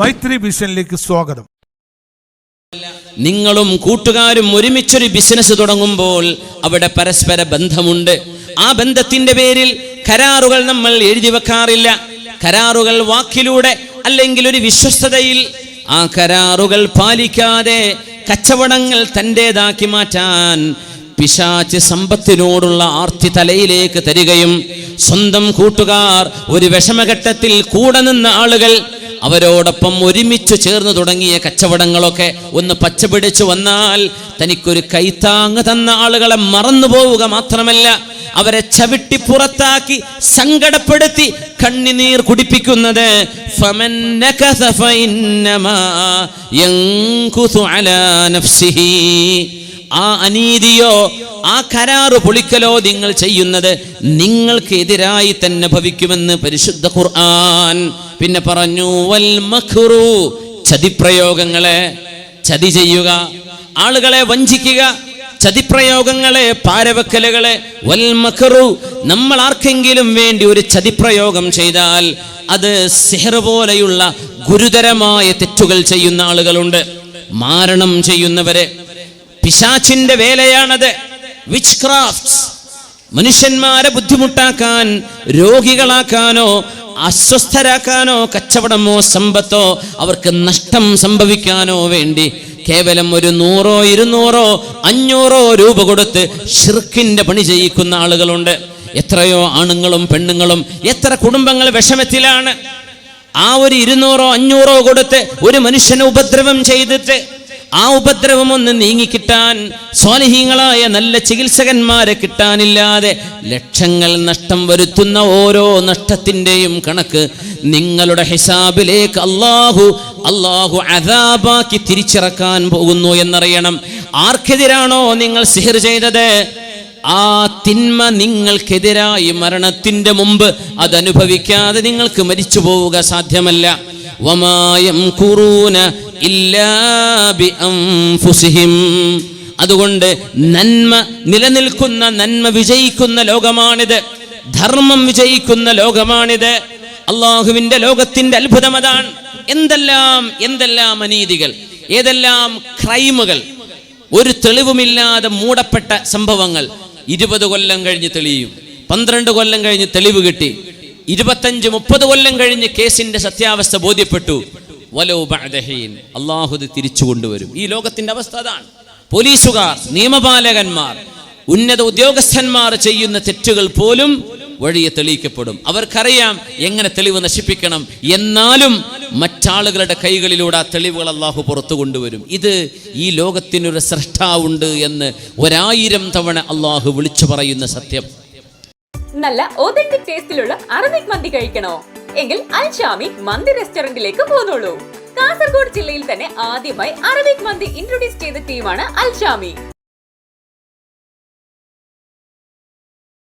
മൈത്രി വിഷനിലേക്ക് സ്വാഗതം. നിങ്ങളും കൂട്ടുകാരും ഒരുമിച്ചൊരു ബിസിനസ് തുടങ്ങുമ്പോൾ അവിടെ പരസ്പര ബന്ധമുണ്ട്. ആ ബന്ധത്തിന്റെ പേരിൽ കരാറുകൾ നമ്മൾ എഴുതി വെക്കാറില്ല. കരാറുകൾ വാക്കിലൂടെ അല്ലെങ്കിൽ ഒരു വിശ്വസ്തതയിൽ ആ കരാറുകൾ പാലിക്കാതെ കച്ചവടങ്ങൾ തന്റെതാക്കി മാറ്റാൻ പിശാച്ച് സമ്പത്തിനോടുള്ള ആർത്തി തലയിലേക്ക് തരികയും സ്വന്തം കൂട്ടുകാർ ഒരു വിഷമഘട്ടത്തിൽ കൂടെ നിന്ന ആളുകൾ അവരോടൊപ്പം ഒരുമിച്ച് ചേർന്ന് തുടങ്ങിയ കച്ചവടങ്ങളൊക്കെ ഒന്ന് പച്ചപിടിച്ചു വന്നാൽ തനിക്കൊരു കൈത്താങ് തന്ന ആളുകളെ മറന്നു പോവുക മാത്രമല്ല അവരെ ചവിട്ടി പുറത്താക്കി സങ്കടപ്പെടുത്തി കണ്ണിനീർ കുടിപ്പിക്കുന്നത് ആ അനീതിയോ ആ കരാറ് പൊളിക്കലോ നിങ്ങൾ ചെയ്യുന്നത് നിങ്ങൾക്ക് എതിരായി തന്നെ ഭവിക്കുമെന്ന് പരിശുദ്ധ ഖുർആൻ പിന്നെ പറഞ്ഞു വൽ മഖ്റു ചതിപ്രയോഗങ്ങളെ ചതി ചെയ്യുക ആളുകളെ വഞ്ചിക്കുക ചതിപ്രയോഗങ്ങളെ പാരവക്കലുകളെ വൽ മഖറു നമ്മൾ ആർക്കെങ്കിലും വേണ്ടി ഒരു ചതിപ്രയോഗം ചെയ്താൽ അത് സിഹർ പോലെയുള്ള ഗുരുതരമായ തെറ്റുകൾ ചെയ്യുന്ന ആളുകളുണ്ട്. മാരണം ചെയ്യുന്നവരെ പിശാച്ചിന്റെ വേലയാണത്. വിച്ച് ക്രാഫ്റ്റ് മനുഷ്യന്മാരെ ബുദ്ധിമുട്ടാക്കാൻ രോഗികളാക്കാനോ അസ്വസ്ഥരാക്കാനോ കച്ചവടമോ സമ്പത്തോ അവർക്ക് നഷ്ടം സംഭവിക്കാനോ വേണ്ടി കേവലം ഒരു നൂറോ ഇരുന്നൂറോ അഞ്ഞൂറോ രൂപ കൊടുത്ത് ഷിർക്കിന്റെ പണി ചെയ്യിക്കുന്ന ആളുകളുണ്ട്. എത്രയോ ആണുങ്ങളും പെണ്ണുങ്ങളും എത്ര കുടുംബങ്ങൾ വിഷമത്തിലാണ്. ആ ഒരു ഇരുന്നൂറോ അഞ്ഞൂറോ കൊടുത്ത് ഒരു മനുഷ്യനെ ഉപദ്രവം ചെയ്തിട്ട് ആ ഉപദ്രവം ഒന്ന് നീങ്ങിക്കിട്ടാൻ സ്വാലിഹീങ്ങളായ നല്ല ചികിത്സകന്മാരെ കിട്ടാനില്ലാതെ ലക്ഷങ്ങൾ നഷ്ടം വരുത്തുന്ന ഓരോ നഷ്ടത്തിന്റെയും കണക്ക് നിങ്ങളുടെ ഹിസാബിലേക്ക് അള്ളാഹു അള്ളാഹു അതാബാക്കി തിരിച്ചിറക്കാൻ പോകുന്നു എന്നറിയണം. ആർക്കെതിരാണോ നിങ്ങൾ സിഹിർ ചെയ്തത്? ആ തിന്മ നിങ്ങൾക്കെതിരായി മരണത്തിന്റെ മുമ്പ് അതനുഭവിക്കാതെ നിങ്ങൾക്ക് മരിച്ചു പോവുക സാധ്യമല്ല. വമായം കുറൂന അതുകൊണ്ട് നന്മ നിലനിൽക്കുന്ന നന്മ വിജയിക്കുന്ന ലോകമാണിത്. ധർമ്മം വിജയിക്കുന്ന ലോകമാണിത്. അള്ളാഹുവിന്റെ ലോകത്തിന്റെ അത്ഭുതം അതാണ്. എന്തെല്ലാം എന്തെല്ലാം അനീതികൾ ഏതെല്ലാം ക്രൈമുകൾ ഒരു തെളിവുമില്ലാതെ മൂടപ്പെട്ട സംഭവങ്ങൾ ഇരുപത് കൊല്ലം കഴിഞ്ഞ് തെളിയും പന്ത്രണ്ട് കൊല്ലം കഴിഞ്ഞ് തെളിവ് കിട്ടി ഇരുപത്തഞ്ച് മുപ്പത് കൊല്ലം കഴിഞ്ഞ് കേസിന്റെ സത്യാവസ്ഥ ബോധ്യപ്പെട്ടു. വലോ ബഅദഹീൻ അള്ളാഹു ഇത് തിരിച്ചു കൊണ്ടുവരും. ഈ ലോകത്തിന്റെ അവസ്ഥ അതാണ്. പോലീസുകാർ നിയമപാലകന്മാർ ഉന്നത ഉദ്യോഗസ്ഥന്മാർ ചെയ്യുന്ന തെറ്റുകൾ പോലും വഴിയെ തെളിയിക്കപ്പെടും. അവർക്കറിയാം എങ്ങനെ തെളിവ് നശിപ്പിക്കണം. എന്നാലും മറ്റാളുകളുടെ കൈകളിലൂടെ ആ തെളിവുകൾ അള്ളാഹു പുറത്തു കൊണ്ടുവരും. ഇത് ഈ ലോകത്തിനൊരു സൃഷ്ടാവുണ്ട് എന്ന് ഒരായിരം തവണ അള്ളാഹു വിളിച്ചു പറയുന്ന സത്യം. നല്ല ഒതന്റിക് ടേസ്റ്റിലുള്ള അറബിക് മന്തി കഴിക്കണോ? എങ്കിൽ അൽഷാമി മന്തി റെസ്റ്റോറന്റിലേക്ക് പോന്നോളൂ. കാസർഗോഡ് ജില്ലയിൽ തന്നെ ആദ്യമായി അറബിക് മന്തി ഇൻട്രൊഡ്യൂസ് ചെയ്ത ടീമാണ് അൽഷാമി.